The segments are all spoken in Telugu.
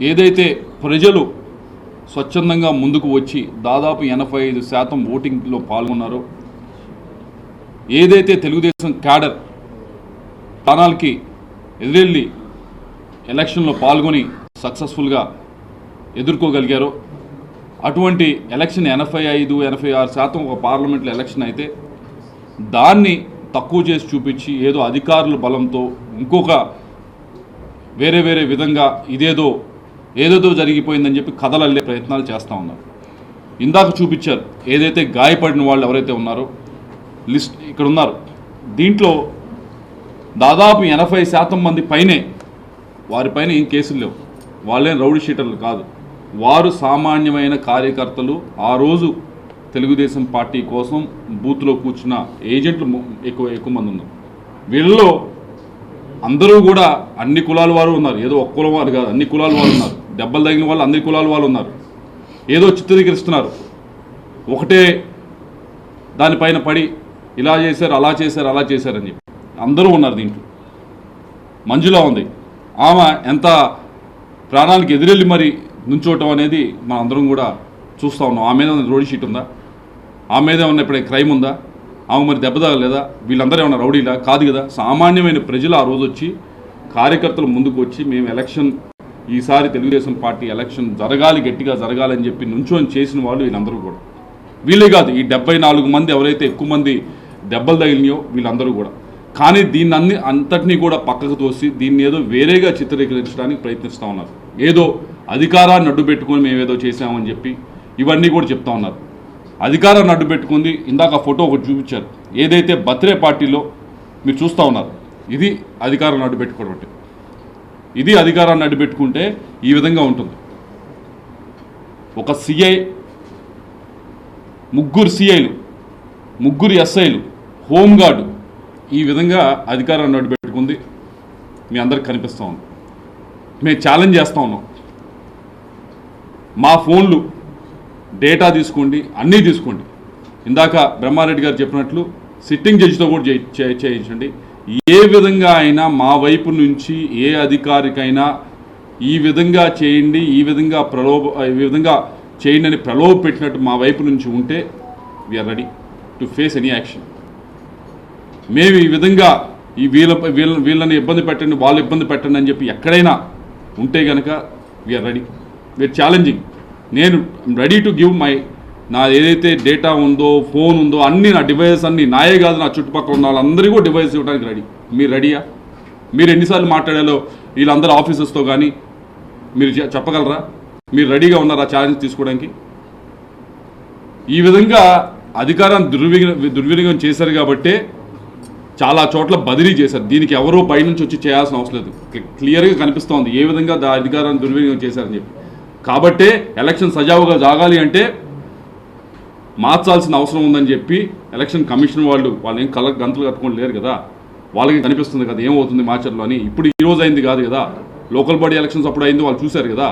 ఏదైతే ప్రజలు స్వచ్ఛందంగా ముందుకు వచ్చి దాదాపు ఎనభై ఐదు శాతం ఓటింగ్లో పాల్గొన్నారో ఏదైతే తెలుగుదేశం క్యాడర్ స్థానాలకి ఎదురెళ్ళి ఎలక్షన్లో పాల్గొని సక్సెస్ఫుల్గా ఎదుర్కోగలిగారో అటువంటి ఎలక్షన్ ఎనభై ఐదు ఎనభై ఆరు శాతం ఒక పార్లమెంట్లో ఎలక్షన్ అయితే దాన్ని తక్కువ చేసి చూపించి ఏదో అధికారుల బలంతో ఇంకొక వేరే వేరే విధంగా ఇదేదో ఏదేదో జరిగిపోయిందని చెప్పి కథలు అల్లే ప్రయత్నాలు చేస్తూ ఉన్నారు. ఇందాక చూపించారు ఏదైతే గాయపడిన వాళ్ళు ఎవరైతే ఉన్నారో లిస్ట్ ఇక్కడ ఉన్నారు. దీంట్లో దాదాపు ఎనభై శాతం మంది పైనే వారిపైన ఏం కేసులు లేవు. వాళ్ళేం రౌడీ షీటర్లు కాదు. వారు సామాన్యమైన కార్యకర్తలు. ఆ రోజు తెలుగుదేశం పార్టీ కోసం బూత్లో కూర్చున్న ఏజెంట్లు ఎక్కువ ఎక్కువ మంది ఉన్నారు. వీళ్ళలో అందరూ కూడా అన్ని కులాల వారు ఉన్నారు. ఏదో ఒక్క కులం వారు కాదు అన్ని కులాల వారు ఉన్నారు. దెబ్బలు తగిన వాళ్ళు అందరి కులాల వాళ్ళు ఉన్నారు. ఏదో చిత్రీకరిస్తున్నారు. ఒకటే దానిపైన పడి ఇలా చేశారు అలా చేశారు అలా చేశారని చెప్పి. అందరూ ఉన్నారు దీంట్లో. మంజులా ఉంది. ఆమె ఎంత ప్రాణానికి ఎదురెళ్ళి మరి నుంచోవటం అనేది మనం అందరం కూడా చూస్తూ ఉన్నాం. ఆమె మీద రోడ్ షీట్ ఉందా? ఆమె మీద ఉన్న ఇప్పుడు క్రైమ్ ఉందా? ఆమె మరి దెబ్బ తగలేదా? వీళ్ళందరూ ఏమన్నా రౌడీలా? కాదు కదా. సామాన్యమైన ప్రజలు ఆ రోజు వచ్చి కార్యకర్తలు ముందుకు వచ్చి మేము ఎలక్షన్ ఈసారి తెలుగుదేశం పార్టీ ఎలక్షన్ జరగాలి గట్టిగా జరగాలని చెప్పి నుంచొని చేసిన వాళ్ళు వీళ్ళందరూ కూడా. వీళ్ళే కాదు ఈ డెబ్బై నాలుగు మంది ఎవరైతే ఎక్కువ మంది దెబ్బలు తగిలినాయో వీళ్ళందరూ కూడా. కానీ దీన్ని అన్ని అంతటినీ కూడా పక్కకు తోసి దీన్ని ఏదో వేరేగా చిత్రీకరించడానికి ప్రయత్నిస్తూ ఉన్నారు. ఏదో అధికారాన్ని అడ్డు పెట్టుకొని మేము ఏదో చేసామని చెప్పి ఇవన్నీ కూడా చెప్తా ఉన్నారు. అధికారాన్ని అడ్డు పెట్టుకుంది ఇందాక ఫోటో ఒకటి చూపించారు. ఏదైతే బర్త్డే పార్టీలో మీరు చూస్తూ ఉన్నారు ఇది అధికారాన్ని అడ్డు పెట్టుకోవడం అంటే. ఇది అధికారాన్ని అడ్డుపెట్టుకుంటే ఈ విధంగా ఉంటుంది. ఒక సిఐ ముగ్గురు సిఐలు ముగ్గురు ఎస్ఐలు హోంగార్డు ఈ విధంగా అధికారాన్ని అడ్డుపెట్టుకుంది. మీ అందరికి కనిపిస్తూ ఉంది. మేము ఛాలెంజ్ చేస్తూ ఉన్నాం. మా ఫోన్లు డేటా తీసుకోండి అన్నీ తీసుకోండి. ఇందాక బ్రహ్మారెడ్డి గారు చెప్పినట్లు సిట్టింగ్ జడ్జితో కూడా చే- చేయించండి. ఏ విధంగా అయినా మా వైపు నుంచి ఏ అధికారికైనా ఈ విధంగా చేయండి ఈ విధంగా ప్రలోభ ఈ విధంగా చేయండి అని ప్రలోభ పెట్టినట్టు మా వైపు నుంచి ఉంటే we're ready to face any action మేము ఈ విధంగా ఈ వీళ్ళ వీళ్ళ వీళ్ళని ఇబ్బంది పెట్టండి వాళ్ళు ఇబ్బంది పెట్టండి అని చెప్పి ఎక్కడైనా ఉంటే కనుక వీఆర్ రెడీ వీఆర్ ఛాలెంజింగ్ నేను రెడీ టు గివ్ మై నా ఏదైతే డేటా ఉందో ఫోన్ ఉందో అన్ని నా డివైస్ అన్ని నాయే కాదు నా చుట్టుపక్కల ఉన్న వాళ్ళందరికీ కూడా డివైస్ ఇవ్వడానికి రెడీ. మీరు రెడీయా? మీరు ఎన్నిసార్లు మాట్లాడాలో వీళ్ళందరూ ఆఫీసర్స్తో కానీ మీరు చెప్పగలరా? మీరు రెడీగా ఉన్నారా ఛాలెంజ్ తీసుకోవడానికి? ఈ విధంగా అధికారాన్ని దుర్వినియోగం దుర్వినియోగం చేశారు కాబట్టే చాలా చోట్ల బదిలీ చేశారు. దీనికి ఎవరో పైనుంచి వచ్చి చేయాల్సిన అవసరం లేదు. క్లియర్గా కనిపిస్తోంది ఏ విధంగా దా అధికారాన్ని దుర్వినియోగం చేశారని చెప్పి. కాబట్టే ఎలక్షన్ సజావుగా జాగాలి అంటే మార్చాల్సిన అవసరం ఉందని చెప్పి ఎలక్షన్ కమిషన్ వాళ్ళు వాళ్ళు ఏం కలర్ గంతులు కట్టుకొని లేరు కదా. వాళ్ళకి కనిపిస్తుంది కదా ఏమవుతుంది మార్చర్లో అని. ఇప్పుడు ఈ రోజు అయింది కాదు కదా. లోకల్ బాడీ ఎలక్షన్స్ అప్పుడు అయింది వాళ్ళు చూశారు కదా.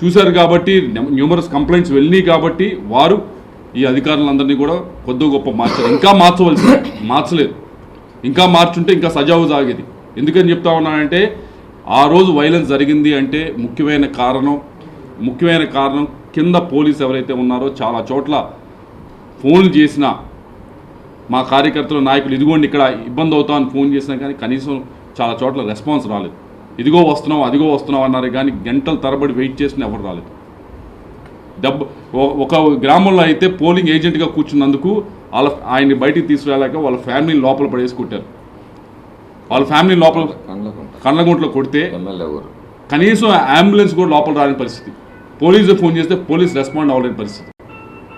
చూశారు కాబట్టి న్యూమరస్ కంప్లైంట్స్ వెళ్ళినాయి కాబట్టి వారు ఈ అధికారులందరినీ కూడా కొద్ది గొప్ప మార్చారు. ఇంకా మార్చవలసి మార్చలేదు. ఇంకా మార్చుంటే ఇంకా సజావు సాగేది. ఎందుకని చెప్తా ఉన్నానంటే ఆ రోజు వైలెన్స్ జరిగింది అంటే ముఖ్యమైన కారణం ముఖ్యమైన కారణం కింద పోలీస్ ఎవరైతే ఉన్నారో చాలా చోట్ల ఫోన్లు చేసిన మా కార్యకర్తలు నాయకులు ఇదిగోండి ఇక్కడ ఇబ్బంది అవుతామని ఫోన్ చేసినా కానీ కనీసం చాలా చోట్ల రెస్పాన్స్ రాలేదు. ఇదిగో వస్తున్నాం అదిగో వస్తున్నాం అన్నారు కానీ గంటల తరబడి వెయిట్ చేసిన ఎవరు రాలేదు. డబ్బు ఒక గ్రామంలో అయితే పోలింగ్ ఏజెంట్గా కూర్చున్నందుకు వాళ్ళ ఆయన్ని బయటికి తీసుకురాలేక వాళ్ళ ఫ్యామిలీని లోపల పడేసి కొట్టారు. వాళ్ళ ఫ్యామిలీ లోపల కండ్లగుంట్లో కొడితే కనీసం అంబులెన్స్ కూడా లోపల రాని పరిస్థితి. పోలీసు ఫోన్ చేస్తే పోలీస్ రెస్పాండ్ అవ్వలేని పరిస్థితి.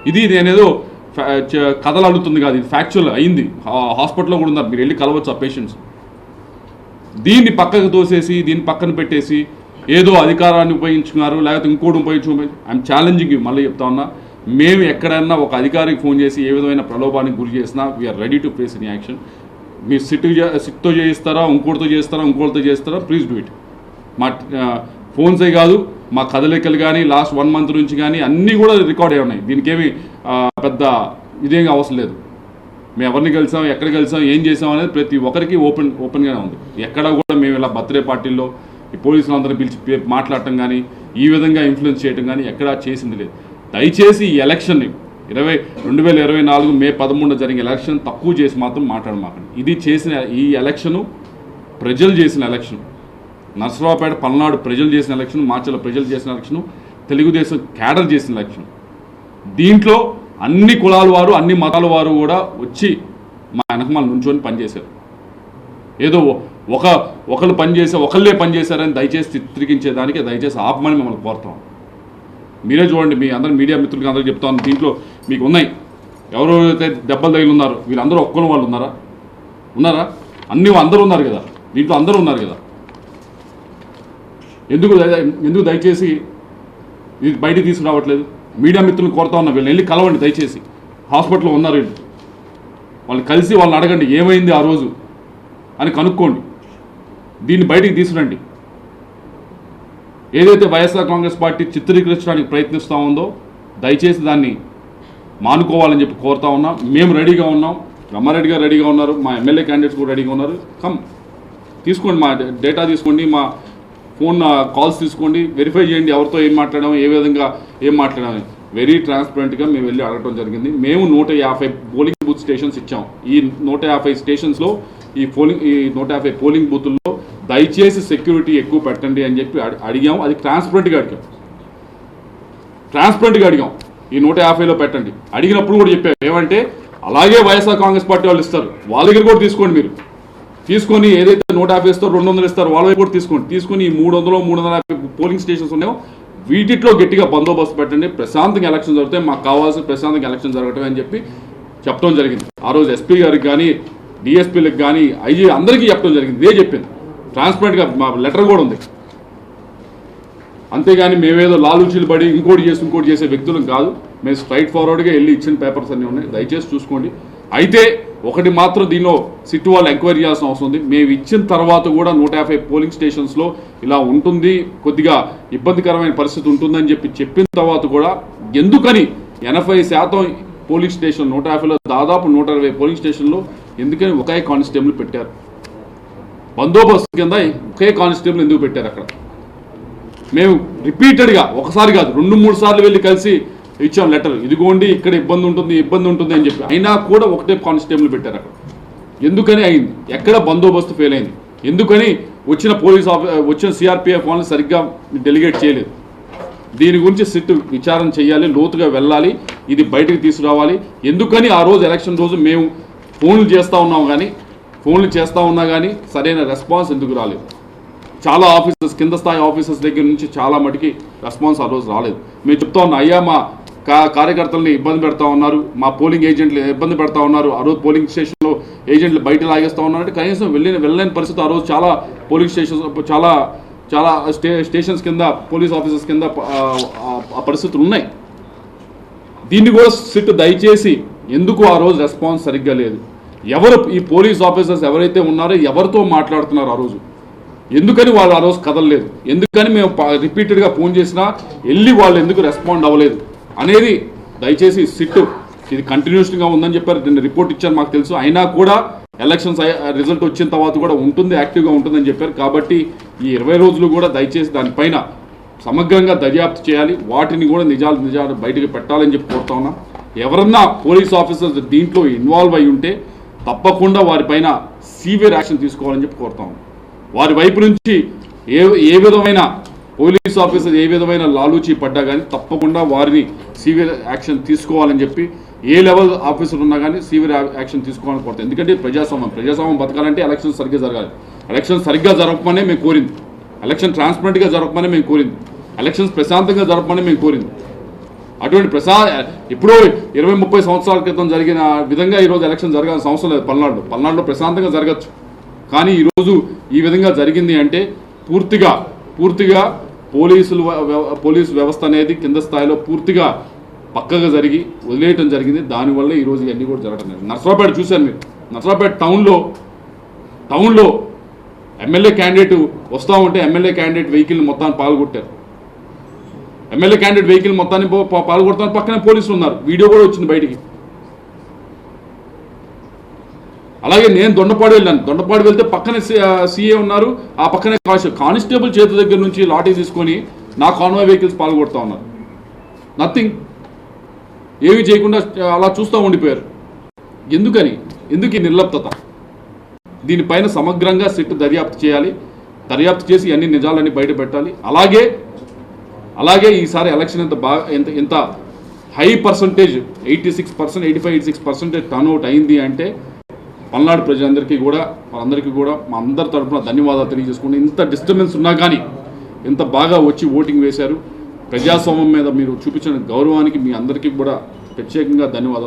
ఇది నేనేదో ఫ్యా- కథలు అడుగుతుంది కాదు ఇది ఫ్యాక్చువల్ అయింది. హాస్పిటల్లో కూడా ఉన్నారు. మీరు వెళ్ళి కలవచ్చు ఆ పేషెంట్స్ దీన్ని పక్కకు తోసేసి దీన్ని పక్కన పెట్టేసి ఏదో అధికారాన్ని ఉపయోగించుకున్నారు లేకపోతే ఇంకోటి ఉపయోగించు ఐఎమ్ ఛాలెంజింగ్ మళ్ళీ చెప్తా ఉన్నా మేము ఎక్కడైనా ఒక అధికారికి ఫోన్ చేసి ఏ విధమైన ప్రలోభానికి గురి చేసినా we're ready to face in action మీరు సిట్ సిట్తో చేయిస్తారా ఇంకోటితో చేస్తారా ఇంకోటితో చేస్తారా ప్లీజ్ డూ ఇట్ మా ఫోన్సే కాదు మా కదలికలు కానీ లాస్ట్ వన్ మంత్ నుంచి కానీ అన్నీ కూడా రికార్డ్ అయి ఉన్నాయి. దీనికి ఏమి పెద్ద ఇదేం అవసరం లేదు. మేము ఎవరిని కలిసాం ఎక్కడ కలిసాం ఏం చేసాం అనేది ప్రతి ఒక్కరికి ఓపెన్ ఓపెన్గానే ఉంది. ఎక్కడ కూడా మేము ఇలా బర్త్డే పార్టీల్లో ఈ పోలీసులందరూ పిలిచి మాట్లాడటం కానీ ఈ విధంగా ఇన్ఫ్లుయెన్స్ చేయడం కానీ ఎక్కడా చేసింది లేదు. దయచేసి ఈ ఎలక్షన్ని ఇరవై రెండు వేల ఇరవై నాలుగు మే పదమూడున జరిగిన ఎలక్షన్ తక్కువ చేసి మాత్రం మాట్లాడమాకండి. ఇది చేసిన ఈ ఎలక్షను ప్రజలు చేసిన ఎలక్షన్ నర్సరావుపేట పల్నాడు ప్రజలు చేసిన ఎలక్షన్ మాచల ప్రజలు చేసిన ఎలక్షన్ తెలుగుదేశం క్యాడర్ చేసిన ఎలక్షన్. దీంట్లో అన్ని కులాల వారు అన్ని మతాల వారు కూడా వచ్చి మా వెనకమాల నుంచొని పనిచేశారు. ఏదో ఒక ఒకళ్ళు పనిచేసే ఒకళ్ళే పనిచేశారని దయచేసి చిత్రీకరించేదానికి దయచేసి ఆపమని మిమ్మల్ని కోరుతాం మీరే చూడండి మీ అందరు మీడియా మిత్రులకి అందరూ చెప్తాను దీంట్లో మీకు ఉన్నాయి ఎవరెవరైతే దెబ్బలు తగిలి ఉన్నారో వీళ్ళందరూ ఒక్కరు వాళ్ళు ఉన్నారా? ఉన్నారా? అన్ని అందరూ ఉన్నారు కదా. దీంట్లో అందరూ ఉన్నారు కదా. ఎందుకు దయ- ఎందుకు దయచేసి ఇది బయటికి తీసుకురావట్లేదు? మీడియా మిత్రులను కోరుతా ఉన్నా వీళ్ళని వెళ్ళి కలవండి దయచేసి. హాస్పిటల్లో ఉన్నారు వీళ్ళు. వాళ్ళు కలిసి వాళ్ళని అడగండి ఏమైంది ఆ రోజు అని కనుక్కోండి. దీన్ని బయటికి తీసుకురండి. ఏదైతే వైఎస్ఆర్ కాంగ్రెస్ పార్టీ చిత్రీకరించడానికి ప్రయత్నిస్తూ ఉందో దయచేసి దాన్ని మానుకోవాలని చెప్పి కోరుతా ఉన్నాం. మేము రెడీగా ఉన్నాం. రమ్మారెడ్డి గారు రెడీగా ఉన్నారు. మా ఎమ్మెల్యే క్యాండిడేట్స్ కూడా రెడీగా ఉన్నారు. కమ్ తీసుకోండి మా డే- డేటా తీసుకోండి. మా ఫోన్ కాల్స్ తీసుకోండి వెరిఫై చేయండి ఎవరితో ఏం మాట్లాడాం ఏ విధంగా ఏం మాట్లాడామని వెరీ ట్రాన్స్పరెంట్గా మేము వెళ్ళి అడగడం జరిగింది. మేము నూట యాభై పోలింగ్ బూత్ స్టేషన్స్ ఇచ్చాం. ఈ నూట యాభై స్టేషన్స్లో ఈ పోలింగ్ ఈ నూట యాభై పోలింగ్ బూతుల్లో దయచేసి సెక్యూరిటీ ఎక్కువ పెట్టండి అని చెప్పి అడిగాం. అది ట్రాన్స్పరెంట్గా అడిగాం. ట్రాన్స్పరెంట్గా అడిగాం. ఈ నూట యాభైలో పెట్టండి. అడిగినప్పుడు కూడా చెప్పారు. ఏమంటే అలాగే వైఎస్ఆర్ కాంగ్రెస్ పార్టీ వాళ్ళు ఇస్తారు. వాళ్ళ దగ్గర కూడా తీసుకోండి మీరు. తీసుకొని ఏదైతే నూట యాభై ఇస్తారో రెండు వందలు ఇస్తారో వాళ్ళ వైపు కూడా తీసుకోండి. తీసుకొని ఈ మూడు వందలు మూడు వందల యాభై పోలింగ్ స్టేషన్స్ ఉన్నాయో వీటిలో గట్టిగా బందోబస్తు పెట్టండి. ప్రశాంతంగా ఎలక్షన్ జరుగుతాయి. మాకు కావాల్సిన ప్రశాంతంగా ఎలక్షన్ జరగటం అని చెప్పి చెప్పడం జరిగింది. ఆ రోజు ఎస్పీ గారికి కానీ డిఎస్పీలకు కానీ ఐజీ అందరికీ చెప్పడం జరిగింది. ఇదే చెప్పింది. ట్రాన్స్పరెంట్గా మా లెటర్ కూడా ఉంది. అంతేగాని మేమేదో లాలూచీలు పడి ఇంకోటి చేసి ఇంకోటి చేసే వ్యక్తులం కాదు. మేము స్ట్రైట్ ఫార్వర్డ్గా వెళ్ళి ఇచ్చిన పేపర్స్ అన్నీ ఉన్నాయి. దయచేసి చూసుకోండి. అయితే ఒకటి మాత్రం దీనిలో సిట్టు వాళ్ళు ఎంక్వైరీ చేయాల్సిన అవసరం ఉంది. మేము ఇచ్చిన తర్వాత కూడా నూట యాభై పోలింగ్ స్టేషన్స్లో ఇలా ఉంటుంది. కొద్దిగా ఇబ్బందికరమైన పరిస్థితి ఉంటుందని చెప్పి చెప్పిన తర్వాత కూడా ఎందుకని ఎనభై శాతం పోలింగ్ స్టేషన్ నూట యాభైలో దాదాపు నూట అరవై పోలింగ్ స్టేషన్లో ఎందుకని ఒకే కానిస్టేబుల్ పెట్టారు? బందోబస్తు కింద ఒకే కానిస్టేబుల్ ఎందుకు పెట్టారు అక్కడ? మేము రిపీటెడ్గా ఒకసారి కాదు రెండు మూడు సార్లు వెళ్ళి కలిసి ఇచ్చాం లెటర్ ఇదిగోండి ఇక్కడ ఇబ్బంది ఉంటుంది ఇబ్బంది ఉంటుంది అని చెప్పి. అయినా కూడా ఒకటే కానిస్టేబుల్ పెట్టారు అక్కడ. ఎందుకని అయింది? ఎక్కడ బందోబస్తు ఫెయిల్ అయింది? ఎందుకని వచ్చిన పోలీస్ ఆఫీ వచ్చిన సిఆర్పిఎఫ్ వాళ్ళని సరిగ్గా డెలిగేట్ చేయలేదు? దీని గురించి సిట్ విచారణ చేయాలి లోతుగా వెళ్ళాలి ఇది బయటకు తీసుకురావాలి. ఎందుకని ఆ రోజు ఎలక్షన్ రోజు మేము ఫోన్లు చేస్తూ ఉన్నాం కానీ ఫోన్లు చేస్తూ ఉన్నా కానీ సరైన రెస్పాన్స్ ఎందుకు రాలేదు? చాలా ఆఫీసర్స్ కింద స్థాయి ఆఫీసర్స్ దగ్గర నుంచి చాలా మటుకి రెస్పాన్స్ ఆ రోజు రాలేదు. మేము చెప్తా ఉన్నా అయ్యా మా కార్యకర్తల్ని ఇబ్బంది పెడతా ఉన్నారు మా పోలింగ్ ఏజెంట్లు ఇబ్బంది పెడతా ఉన్నారు. ఆ రోజు పోలింగ్ స్టేషన్లో ఏజెంట్లు బయట లాగేస్తూ ఉన్నారంటే కనీసం వెళ్ళిన వెళ్ళలేని పరిస్థితి ఆ రోజు చాలా పోలింగ్ స్టేషన్స్ చాలా చాలా స్టే స్టేషన్స్ కింద పోలీస్ ఆఫీసర్స్ కింద ఆ పరిస్థితులు ఉన్నాయి. దీన్ని కూడా సిట్ దయచేసి ఎందుకు ఆ రోజు రెస్పాన్స్ సరిగ్గా లేదు? ఎవరు ఈ పోలీస్ ఆఫీసర్స్ ఎవరైతే ఉన్నారో ఎవరితో మాట్లాడుతున్నారు ఆ రోజు? ఎందుకని వాళ్ళు ఆ రోజు కదలలేదు? ఎందుకని మేము రిపీటెడ్గా ఫోన్ చేసినా వెళ్ళి వాళ్ళు ఎందుకు రెస్పాండ్ అవ్వలేదు? అనేది దయచేసి సిట్ ఇది కంటిన్యూస్గా ఉందని చెప్పారు. దీన్ని రిపోర్ట్ ఇచ్చారు మాకు తెలుసు. అయినా కూడా ఎలక్షన్స్ రిజల్ట్ వచ్చిన తర్వాత కూడా ఉంటుంది యాక్టివ్గా ఉంటుందని చెప్పారు. కాబట్టి ఈ ఇరవై రోజులు కూడా దయచేసి దానిపైన సమగ్రంగా దర్యాప్తు చేయాలి. వాటిని కూడా నిజాలు నిజాలు బయటకు పెట్టాలని చెప్పి కోరుతా ఉన్నా. ఎవరన్నా పోలీస్ ఆఫీసర్స్ దీంట్లో ఇన్వాల్వ్ అయి ఉంటే తప్పకుండా వారిపైన సీవియర్ యాక్షన్ తీసుకోవాలని చెప్పి కోరుతా ఉన్నాం. వారి వైపు నుంచి ఏ ఏ విధమైన పోలీస్ ఆఫీసర్ ఏ విధమైన లాలూచి పడ్డా కానీ తప్పకుండా వారిని సీవియర్ యాక్షన్ తీసుకోవాలని చెప్పి ఏ లెవెల్ ఆఫీసర్ ఉన్నా కానీ సివియర్ యాక్షన్ తీసుకోవాలని కోరుతాం ఎందుకంటే ప్రజాస్వామ్యం ప్రజాస్వామ్యం బతకాలంటే ఎలక్షన్ సరిగ్గా జరగాలి. ఎలక్షన్ సరిగ్గా జరపమనే మేము కోరింది. ఎలక్షన్ ట్రాన్స్పరెంట్గా జరపమనే మేము కోరింది. ఎలక్షన్స్ ప్రశాంతంగా జరపమని మేము కోరింది. అటువంటి ప్రసా ఎప్పుడో ఇరవై ముప్పై సంవత్సరాల క్రితం జరిగిన విధంగా ఈరోజు ఎలక్షన్ జరగాల్సిన అవసరం లేదు పల్నాడులో. పల్నాడులో ప్రశాంతంగా జరగచ్చు. కానీ ఈరోజు ఈ విధంగా జరిగింది అంటే పూర్తిగా పూర్తిగా పోలీసులు పోలీసు వ్యవస్థ అనేది కింద స్థాయిలో పూర్తిగా పక్కగా జరిగి వదిలేయటం జరిగింది. దానివల్ల ఈరోజు ఇవన్నీ కూడా జరగడం లేదు నర్సరావుపేట చూశాను మీరు. నర్సరావుపేట టౌన్లో టౌన్లో ఎమ్మెల్యే క్యాండిడేట్ వస్తూ ఉంటే ఎమ్మెల్యే క్యాండిడేట్ వెహికల్ మొత్తాన్ని పాల్గొట్టారు. ఎమ్మెల్యే క్యాండిడేట్ వెహికల్ మొత్తాన్ని పో- పాల్గొడతాను పక్కనే పోలీసులు ఉన్నారు. వీడియో కూడా వచ్చింది బయటికి. అలాగే నేను దొండపాడు వెళ్ళాను. దొండపాడు వెళ్తే పక్కనే సీఏ ఉన్నారు. ఆ పక్కనే కానిస్టేబుల్ చేతి దగ్గర నుంచి లాఠీ తీసుకొని నా కాన్వాయ్ వెహికల్స్ పాల్గొడతా ఉన్నారు. నథింగ్ ఏవి చేయకుండా అలా చూస్తూ ఉండిపోయారు. ఎందుకని? ఎందుకు ఈ నిర్లప్తత? దీనిపైన సమగ్రంగా సిట్ దర్యాప్తు చేయాలి. దర్యాప్తు చేసి అన్ని నిజాలన్నీ బయట పెట్టాలి. అలాగే అలాగే ఈసారి ఎలక్షన్ ఎంత బాగా ఎంత ఎంత high percentage eighty six percent eighty five eighty six percentage turnout అయింది అంటే పల్నాడు ప్రజలందరికీ కూడా వాళ్ళందరికీ కూడా మా అందరి తరఫున ధన్యవాదాలు తెలియజేసుకుంటే ఇంత డిస్టర్బెన్స్ ఉన్నా కానీ ఇంత బాగా వచ్చి ఓటింగ్ వేశారు. ప్రజాస్వామ్యం మీద మీరు చూపించిన గౌరవానికి మీ అందరికీ కూడా ప్రత్యేకంగా ధన్యవాదాలు.